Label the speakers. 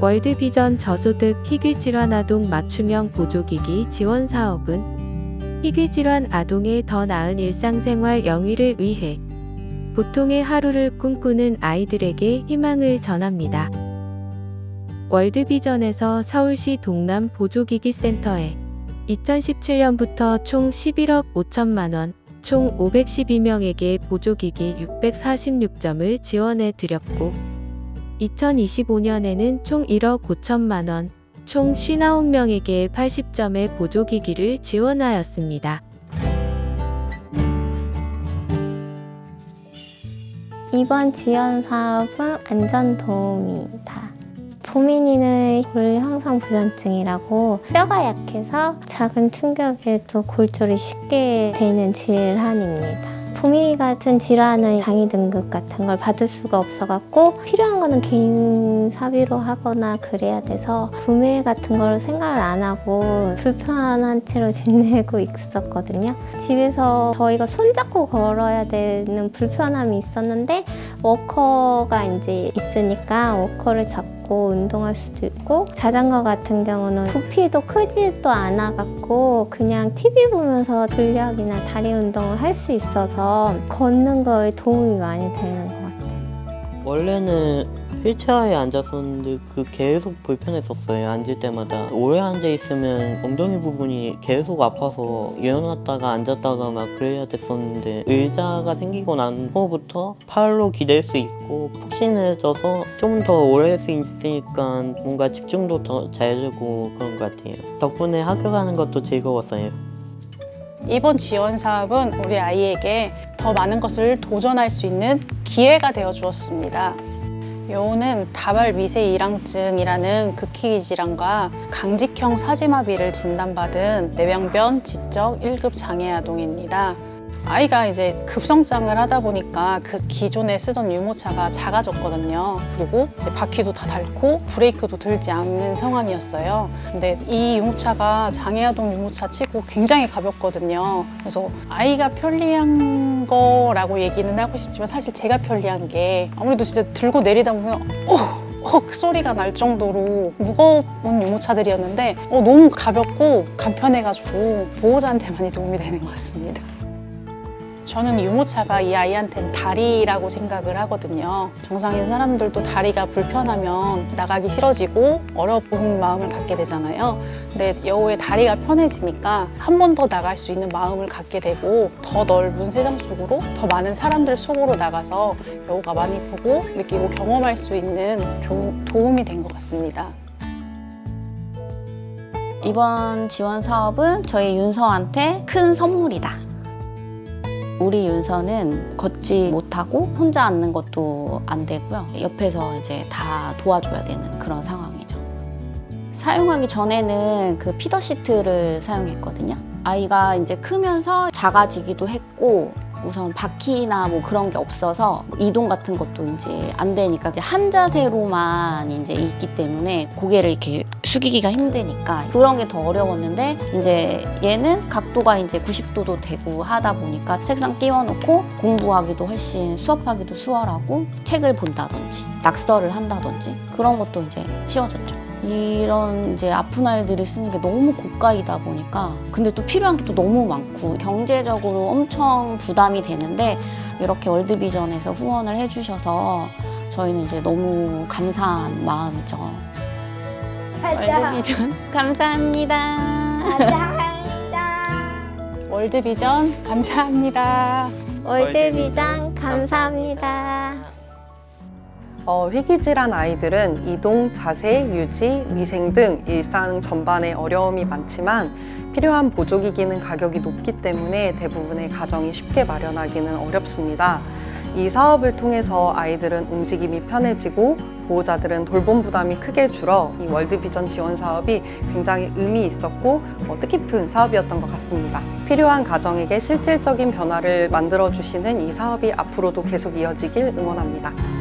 Speaker 1: 월드비전 저소득 희귀질환 아동 맞춤형 보조기기 지원 사업은 희귀질환 아동의 더 나은 일상생활 영위를 위해 보통의 하루를 꿈꾸는 아이들에게 희망을 전합니다. 월드비전에서 서울시 동남 보조기기 센터에 2017년부터 총 11억 5천만 원, 총 512명에게 보조기기 646점을 지원해 드렸고, 2025년에는 총 1억 5천만 원, 총 59명에게 80점의 보조기기를 지원하였습니다.
Speaker 2: 이번 지원 사업은 안전도우미이다. 보민이는 골 형상 부전증이라고 뼈가 약해서 작은 충격에도 골절이 쉽게 되는 질환입니다. 보미 같은 질환은 장애 등급 같은 걸 받을 수가 없어갖고 필요한 거는 개인 사비로 하거나 그래야 돼서 구매 같은 걸 생각을 안 하고 불편한 채로 지내고 있었거든요. 집에서 저희가 손잡고 걸어야 되는 불편함이 있었는데 워커가 이제 있으니까 워커를 잡고 운동할 수도 있고 자전거 같은 경우는 부피도 크지도 않아 갖고 그냥 TV 보면서 근력이나 다리 운동을 할 수 있어서 걷는 거에 도움이 많이 되는 것 같아요.
Speaker 3: 원래는 휠체어에 앉았었는데 그 계속 불편했었어요. 앉을 때마다. 오래 앉아 있으면 엉덩이 부분이 계속 아파서 일어났다가 앉았다가 막 그래야 됐었는데 의자가 생기고 난 후부터 팔로 기댈 수 있고 푹신해져서 좀 더 오래 할 수 있으니까 뭔가 집중도 더 잘해주고 그런 것 같아요. 덕분에 학교 가는 것도 즐거웠어요.
Speaker 4: 이번 지원 사업은 우리 아이에게 더 많은 것을 도전할 수 있는 기회가 되어 주었습니다. 여우는 다발 미세 일항증이라는 극희 질환과 강직형 사지마비를 진단받은 뇌병변 지적 1급 장애 아동입니다. 아이가 이제 급성장을 하다 보니까 그 기존에 쓰던 유모차가 작아졌거든요. 그리고 바퀴도 다 닳고 브레이크도 들지 않는 상황이었어요. 근데 이 유모차가 장애아동 유모차 치고 굉장히 가볍거든요. 그래서 아이가 편리한 거라고 얘기는 하고 싶지만 사실 제가 편리한 게 아무래도 진짜 들고 내리다 보면 어! 헉 소리가 날 정도로 무거운 유모차들이었는데 어, 너무 가볍고 간편해가지고 보호자한테 많이 도움이 되는 것 같습니다. 저는 유모차가 이 아이한테는 다리라고 생각을 하거든요. 정상인 사람들도 다리가 불편하면 나가기 싫어지고 보이는 마음을 갖게 되잖아요. 근데 여우의 다리가 편해지니까 한 번 더 나갈 수 있는 마음을 갖게 되고 더 넓은 세상 속으로 더 많은 사람들 속으로 나가서 여우가 많이 보고 느끼고 경험할 수 있는 조- 도움이 된 것 같습니다.
Speaker 5: 이번 지원 사업은 저희 윤서한테 큰 선물이다. 우리 윤서는 걷지 못하고 혼자 앉는 것도 안 되고요. 옆에서 이제 다 도와줘야 되는 그런 상황이죠. 사용하기 전에는 그 피더 시트를 사용했거든요. 아이가 이제 크면서 작아지기도 했고 우선 바퀴나 뭐 그런 게 없어서 이동 같은 것도 이제 안 되니까 이제 한 자세로만 이제 있기 때문에 고개를 이렇게 숙이기가 힘드니까 그런 게 더 어려웠는데 이제 얘는 각도가 이제 90도도 되고 하다 보니까 책상 띄워놓고 공부하기도 훨씬 수업하기도 수월하고 책을 본다든지 낙서를 한다든지 그런 것도 이제 쉬워졌죠. 이런 이제 아픈 아이들이 쓰는 게 너무 고가이다 보니까 근데 또 필요한 게 또 너무 많고 경제적으로 엄청 부담이 되는데 이렇게 월드비전에서 후원을 해주셔서 저희는 이제 너무 감사한 마음이죠. 월드비전 감사합니다.
Speaker 4: 월드비전 감사합니다.
Speaker 2: 월드비전 감사합니다.
Speaker 6: 어, 희귀질환 아이들은 이동, 자세, 유지, 위생 등 일상 전반에 어려움이 많지만 필요한 보조기기는 가격이 높기 때문에 대부분의 가정이 쉽게 마련하기는 어렵습니다. 이 사업을 통해서 아이들은 움직임이 편해지고 보호자들은 돌봄 부담이 크게 줄어 이 월드비전 지원 사업이 굉장히 의미 있었고 어, 뜻깊은 사업이었던 것 같습니다. 필요한 가정에게 실질적인 변화를 만들어 주시는 이 사업이 앞으로도 계속 이어지길 응원합니다.